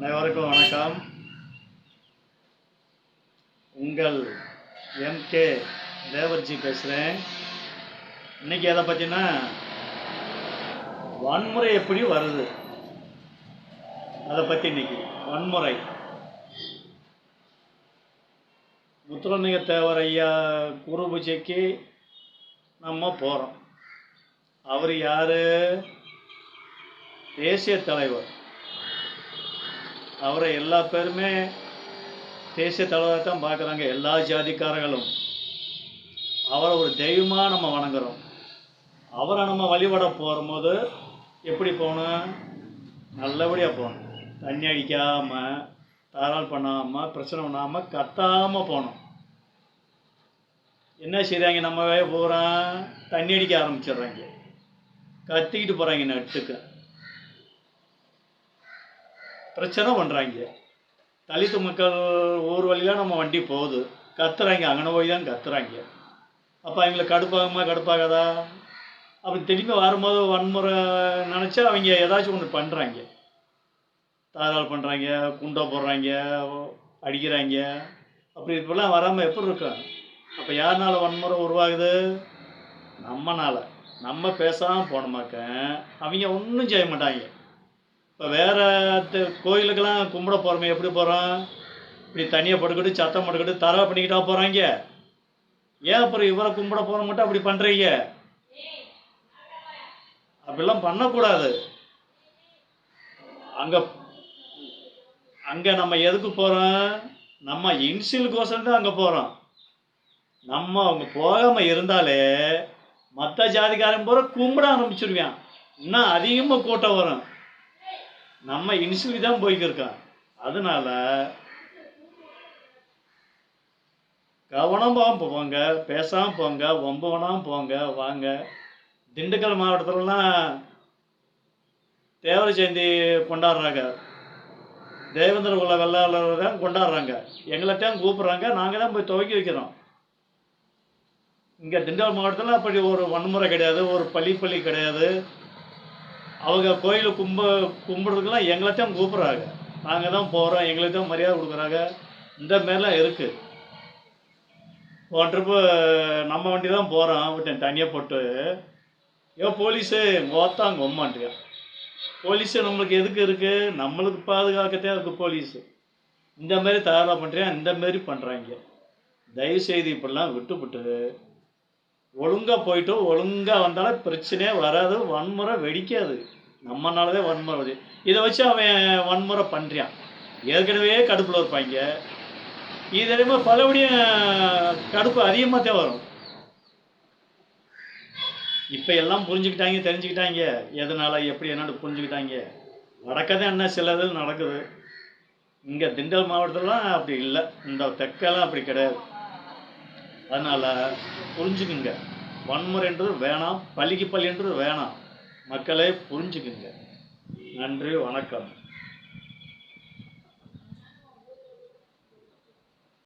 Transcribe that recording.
அனைவருக்கும் வணக்கம். உங்கள் எம்கே தேவர்ஜி பேசுகிறேன் இன்னைக்கு எதை பற்றினா வன்முறை எப்படி வருது? அதை பற்றி இன்னைக்கு வன்முறை. முத்துரலிங்க தேவர் ஐயா குரு பூஜைக்கு நம்ம போகிறோம் அவர் யார்? தேசிய தலைவர். அவரை எல்லா பேருமே தேசிய தலைவரை தான் பார்க்குறாங்க எல்லா ஜாதிக்காரர்களும். அவரை ஒரு தெய்வமாக நம்ம வணங்குறோம். அவரை நம்ம வழிபட போகும்போது எப்படி போகணும்? நல்லபடியாக போகணும். தண்ணி அடிக்காமல் தாராள் பண்ணாமல் பிரச்சனை பண்ணாமல் கத்தாமல் போகணும். என்ன செய்கிறாங்க நம்மவே போகிறோம் தண்ணி அடிக்க ஆரம்பிச்சிடுறாங்க. கத்திக்கிட்டு போகிறாங்க நட்டுக்கு. பிரச்சனை பண்ணுறாங்க தலித்து மக்கள் ஊர் வழியாக நம்ம வண்டி போகுது. கத்துறாங்க. அங்கே போய் தான் கத்துறாங்க. அப்போ அவங்களுக்கு கடுப்பாகுமா கடுப்பாகாதா? அப்படி திரும்பி வரும்போது வன்முறை நினச்சா அவங்க ஏதாச்சும் ஒன்று பண்ணுறாங்க தாராள் பண்ணுறாங்க குண்டை போடுறாங்க அடிக்கிறாங்க. அப்படி இப்படிலாம் வராமல் எப்படி இருக்கும் அப்போ யாருனால வன்முறை உருவாகுது? நம்மனால. நம்ம பேசாமல் போனோமாக்க அவங்க ஒன்றும் செய்ய மாட்டாங்க. இப்போ வேறு கோயிலுக்கெல்லாம் கும்பிட போகிறோமே எப்படி போகிறோம் இப்படி தனியாக படுக்கிட்டு சத்தம் படுக்கிட்டு தரவை பண்ணிக்கிட்டா போகிறாங்க ஏன் அப்புறம் இவரை கும்பிட போகிற மட்டும் அப்படி பண்ணுறீங்க அப்படிலாம் பண்ணக்கூடாது. அங்கே அங்கே நம்ம எதுக்கு போகிறோம் நம்ம இன்சியலுக்கோசரம் தான் அங்கே போகிறோம் நம்ம அவங்க போகாமல் இருந்தாலே மற்ற ஜாதிக்காரன் பூரா கும்பிட ஆரம்பிச்சிருவான். இன்னும் அதிகமாக கூட்டம் வரும். நம்ம இன்சுலி தான் போய்க்கிருக்கோம். அதனால கவனமாக போங்க பேசாமல் போங்க ஒம்பவனாக போங்க வாங்க. திண்டுக்கல் மாவட்டத்துலலாம் தேவர ஜெயந்தி கொண்டாடுறாங்க. தேவேந்திர உள்ள வெள்ளாளர் தான் கொண்டாடுறாங்க. எங்களை தான் கூப்பிட்றாங்க. நாங்கள் தான் போய் துவக்கி வைக்கிறோம். இங்கே திண்டுக்கல் மாவட்டத்தில் அப்படி ஒரு வன்முறை கிடையாது. ஒரு பள்ளி பள்ளி கிடையாது. அவங்க கோயிலை கும்ப கும்பிட்றதுக்கெல்லாம் எங்களை தான் கூப்பிட்றாங்க. நாங்கள் தான் போகிறோம் எங்களுக்கு தான் மரியாதை கொடுக்குறாங்க. இந்த மாரிலாம் இருக்குது போன ட்ரிப்பு நம்ம வண்டி தான் போகிறோம் விட்டேன் தனியாக போட்டு. ஏன் போலீஸு மொத்தம் கொம்மான்றியா போலீஸு நம்மளுக்கு எதுக்கு இருக்குது நம்மளுக்கு பாதுகாக்கத்தே இருக்குது போலீஸு. இந்த மாதிரி தயாராக பண்ணுறேன் இந்த மாதிரி பண்ணுறாங்க தயவுசெய்து இப்படிலாம் விட்டுவிட்டு ஒழுங்காக போயிட்டோம் ஒழுங்காக வந்தாலும் பிரச்சனையே வராது வன்முறை வெடிக்காது. நம்மனாலதே வன்முறை வருது இதை வச்சு அவன் வன்முறை பண்ணுறான் ஏற்கனவே கடுப்பில் இருப்பாங்க. இது தெரியுமா பலபடியும் கடுப்பு அதிகமாக தான் வரும். இப்போ எல்லாம் புரிஞ்சுக்கிட்டாங்க தெரிஞ்சுக்கிட்டாங்க. எதனால் எப்படி என்னன்னு புரிஞ்சுக்கிட்டாங்க. நடக்கதான் என்ன சிலது நடக்குது. இங்கே திண்டல் மாவட்டத்திலலாம் அப்படி இல்லை. இந்த தெக்கெல்லாம் அப்படி கிடையாது. அதனால் புரிஞ்சுக்குங்க. வன்முறைன்றது வேணாம் பள்ளிக்கு பள்ளின்றது வேணாம். மக்களே புரிஞ்சுக்குங்க. நன்றி வணக்கம்.